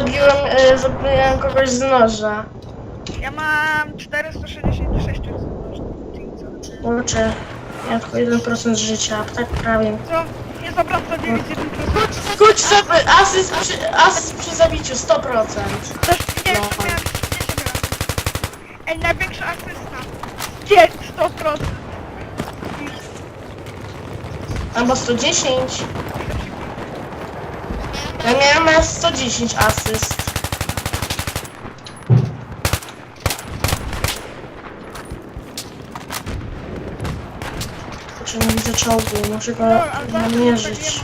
zabiłem, e, zabiłem kogoś z noża. Ja mam 466 Kurczę, ja tylko 1% życia, tak prawie. Co? Nie zabrał za 9 Kurczę, za- asyst przy, asyst przy zabiciu, 100%. Też nie, No. miałem, Ej, największa asysta. Jest 100%. Albo 110. Ja miałem aż 110 asyst. Kurczę, nie widzę czołgu, muszę go namierzyć.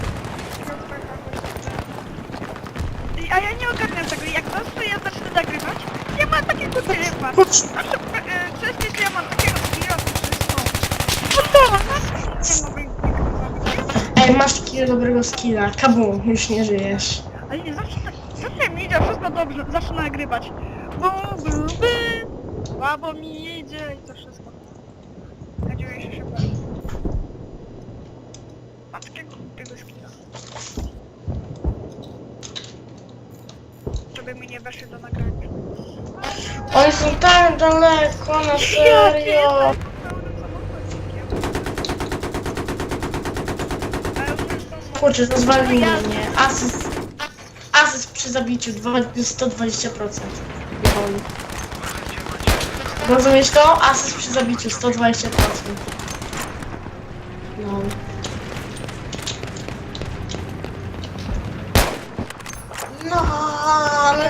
A ja nie ogarniam tego, jak zawsze ja zacznę nagrywać, nie ma takiego typa. Kurczę, Proszę, e, częściej to ja mam takiego skilla, wszystko. No to, nie mogę Ej, masz takiego dobrego skilla. Kabum, już nie żyjesz. Ale nie zawsze tak, zawsze mi idzie, wszystko dobrze, zawsze nagrywać. Bo, by, by, słabo mi idzie i to wszystko. Nadzieję się się bawi. Ma takiego głupiego skilla. Żeby mi nie weszli do nagrania. Oni są tak daleko, na serio. Kurczę, rozwalili mnie. Asyst, asyst przy zabiciu dwa- 120%. Lol. Rozumiesz to? Asyst przy zabiciu 120%. Lol. LOL.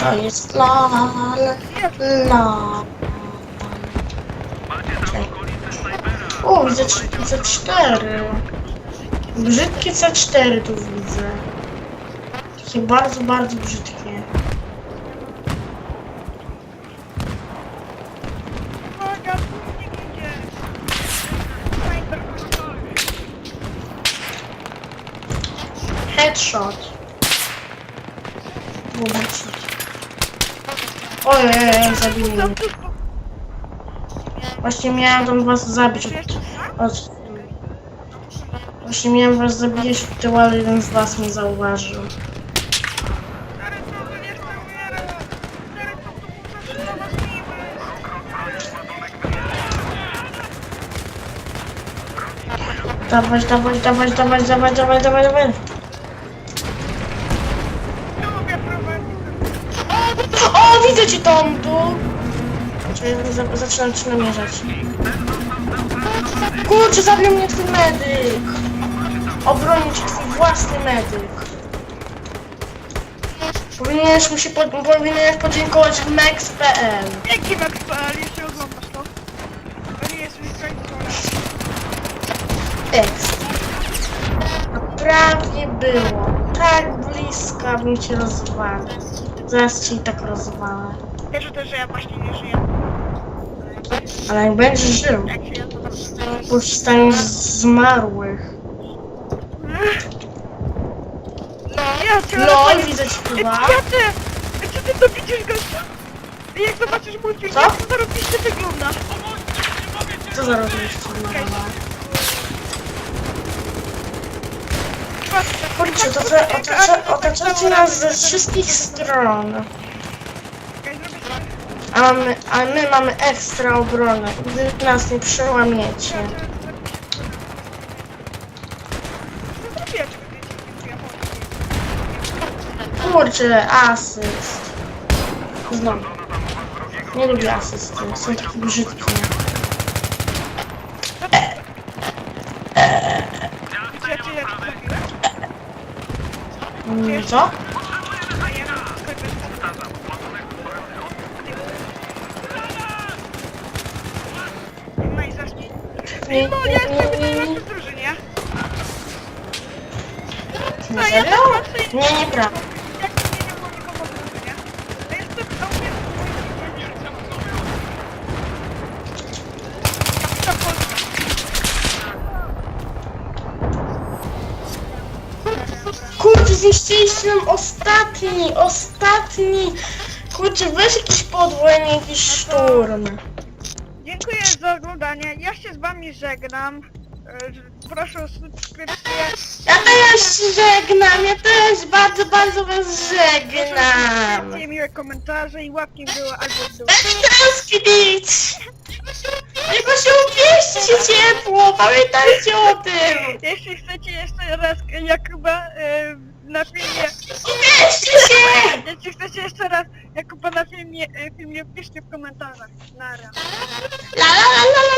To jest LOL. LOL. O, widzę c- C4. Brzydkie C4 tu widzę. Takie bardzo, bardzo brzydkie. Uwaga, idzie. Headshot. Wóbec. Ojej, tylko... Właśnie miałem tam was zabić od, tak? od... Właśnie miałem was zabijać od tyłu, ale jeden z was mnie zauważył. Dawać, dawać, dawać, dawać, dawać. Nie lubię prowadzić. O, widzę cię Tom tu! Czekaj, za- zaczynam cię namierzać. Kurczę, zabił mnie twój medyk! Obronił cię twój własny medyk. Powinieneś mu się pod, powinieneś podziękować Max.pl. Dzięki Max.pl, jeśli oglądasz to. To nie jest mi X. Prawie było. Tak blisko, abym cię rozwalił. Zaraz cię i tak rozwalę. Wiesz też, że ja właśnie nie żyję. Ale jak będziesz żył, Jak żyję, to z zmarłych. No, ja cię LOL, widzę cię chyba. Ja cię! Czy ty to widzisz, gościu? I jak zobaczysz film, Co? jak to zarobiście wygląda. Co za rozliczcie? Kurczę, to co, otacza, otaczacie nas ze wszystkich stron. A, mamy, a my mamy ekstra obronę. Wy nas nie przełamiecie. Kurczę, asyst. Znowu. Nie lubię asysty, są takie brzydkie. Mm, Co? No i zacznij. Nie, No, nie, ja jestem w nie, nie, nie. drużynie. Nie, nieprawda. Jak mnie nie było nikogo w drużynie. To a mnie Polska. Kurczę, zniszczyliście nam ostatni, ostatni. Kurczę, weź jakiś podwójny, jakiś szturm. Dziękuję za oglądanie. Ja się z wami żegnam. E, Proszę o subskrypcję. Ja też żegnam, ja też bardzo, bardzo was żegnam. Subskrypcje, miłe komentarze i łapki w dół albo w dół. Będę kpić! Tylko się ubierzcie ciepło, pamiętajcie o tym! Jeśli chcecie jeszcze raz Jakuba e, na filmie, Ubierzcie się! jeśli chcecie jeszcze raz Na filmie, filmie piszcie w komentarzach. Nara. La la la la la